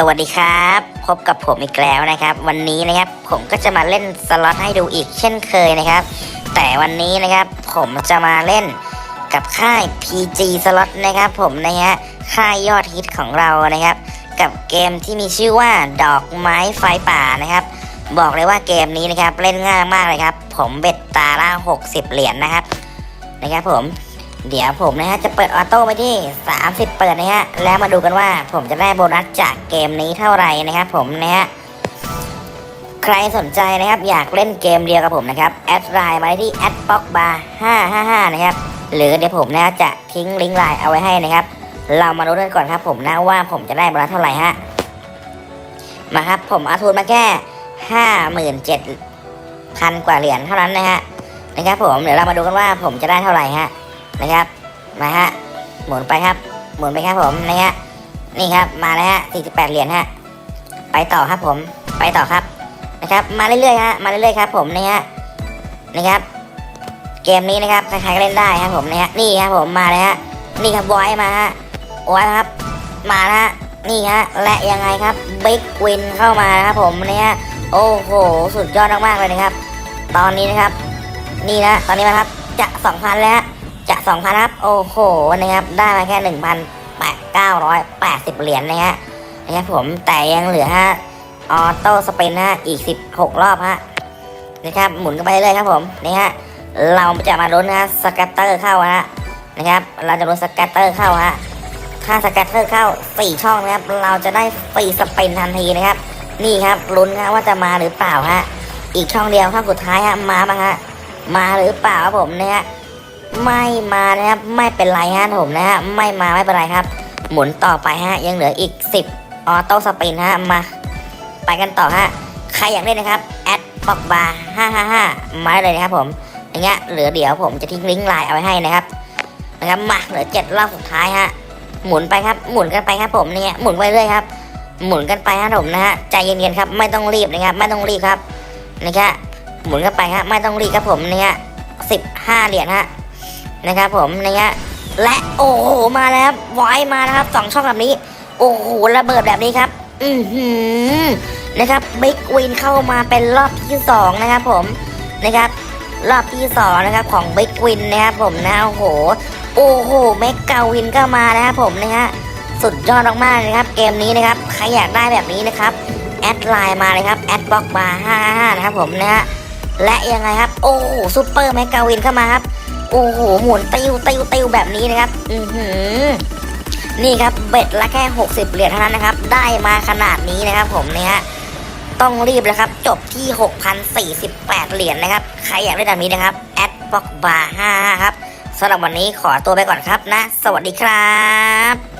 สวัสดีครับ พบกับผมอีกแล้วนะครับ วันนี้นะครับผมก็จะมาเล่นสล็อตให้ดูอีกเช่นเคยนะครับ แต่วันนี้นะครับผมจะมาเล่นกับค่าย PG สล็อตนะครับผมนะฮะค่ายยอดฮิตของเรานะครับ กับเกมที่มีชื่อว่าดอกไม้ไฟป่านะครับ บอกเลยว่าเกมนี้นะครับเล่นง่ายมากเลยครับ ผมเบ็ดตาละ60 เหรียญนะครับนะครับผม เดี๋ยวผมนะฮะจะเปิดออโต้ไปที่ 30 เปิดนะฮะแล้วมาดูกันว่าผมจะได้โบนัสจากเกมนี้เท่าไหร่นะครับผมนะฮะใครสนใจนะครับอยากเล่นเกมเดียวกับผมนะครับแอดไลน์มาที่แอดบ็อกบาร์555 นะครับหรือเดี๋ยวผมนะจะทิ้งลิงก์ไลน์เอาไว้ให้นะครับ เรามาดูกันก่อนครับ ผมนะว่าผมจะได้โบนัสเท่าไหร่ฮะมาครับผมเอาทุนมาแค่ห้าหมื่นเจ็ดพันกว่าเหรียญเท่านั้นนะฮะนะครับผมเดี๋ยวเรามาดูกันว่าผมจะได้เท่าไหร่ฮะ นะครับ มาฮะ หมุนไปครับ หมุนไปครับผมนะฮะ นี่ครับ มาแล้วฮะ 48 เหรียญฮะ ไปต่อครับผม ไปต่อครับ นะครับ มาเรื่อยๆฮะ มาเรื่อยๆครับผมนะฮะ นะครับ เกมนี้นะครับ ใครๆก็เล่นได้ครับผมนะฮะ นี่ครับผม มาเลยฮะ นี่ครับไว้มาฮะไว้ครับ มาแล้วฮะ นี่ฮะ และยังไงครับ บิ๊กวินเข้ามาครับผมนะฮะ โอ้โห สุดยอดมากๆเลยนะครับ ตอนนี้นะครับ นี่นะ ตอนนี้นะครับ จะ 2,000 แล้ว ฮะจะ2,000ครับ โอ้โหนะครับ ได้มาแค่1,980เหรียญนะฮะนะครับผมแต่ยังเหลือฮะออโต้สเปนฮะอีก16รอบฮะนะครับหมุนกันไปเรื่อยครับผมนี่ฮะเราจะมาลุ้นนะสกัตเตอร์เข้าฮะนะครับ เราจะลุ้นสกัตเตอร์เข้าฮะถ้าสกัตเตอร์เข้า4ช่องนะครับ เราจะได้ฟรีสเปนทันทีนะครับ นี่ครับลุ้นครับว่าจะมาหรือเปล่าฮะอีกช่องเดียวช่องสุดท้ายฮะมาบ้างฮะมาหรือเปล่าครับผมนะฮะ ไม่มานะครับไม่เป็นไรฮะผมนะฮะไม่มาไม่เป็นไรครับ หมุนต่อไปฮะยังเหลืออีก 10ออโต้สปินฮะมา ไปกันต่อฮะใครอยากเล่นนะครับแอดปอกบาร์555มาได้เลยนะครับผมอย่างเงี้ยเหลือเดี๋ยวผมจะทิ้งลิงก์ไลน์เอาไว้ให้นะครับนะครับมาเหลือเจ็ดรอบสุดท้ายฮะหมุนไปครับหมุนกันไปครับผมเนี่ยหมุนไปเรื่อยครับ หมุนกันไปฮะผมนะฮะใจเย็นๆครับไม่ต้องรีบนะครับไม่ต้องรีบครับนะครับหมุนกันไปครับไม่ต้องรีบครับผมเนี่ยสิบห้าเหรียญฮะ นะครับผมนะฮะและโอ้โหมาแล้วครับไวมานะครับสองช่องแบบนี้ โอ้โหระเบิดแบบนี้ครับอือหือนะครับบิ๊กวินเข้ามาเป็นรอบที่สองนะครับผมนะครับรอบที่สองนะครับของบิ๊กวินนะครับผมนะโอ้โหโอ้โหเมกกาวินก็มานะครับผมนะฮะสุดยอดมากๆเลยครับ เกมนี้นะครับใครอยากได้แบบนี้นะครับแอดไลน์มาเลยครับแอดบล็อกบาร์ห้าห้านะครับผมนะฮะและยังไงครับ โอ้โหซูเปอร์เมกกาวินเข้ามาครับ โอ้โหหมุนติวติวติวแบบนี้นะครับ อือหือนี่ครับเบ็ดละแค่ 60 เหรียญเท่านั้นนะครับ ได้มาขนาดนี้นะครับ ผมเนี่ยฮะต้องรีบแล้วครับ จบที่ 6,048 เหรียญนะครับ ใครอยากได้แบบนี้นะครับแอดบ็อกบาร์5ครับสำหรับวันนี้ขอตัวไปก่อนครับนะ สวัสดีครับ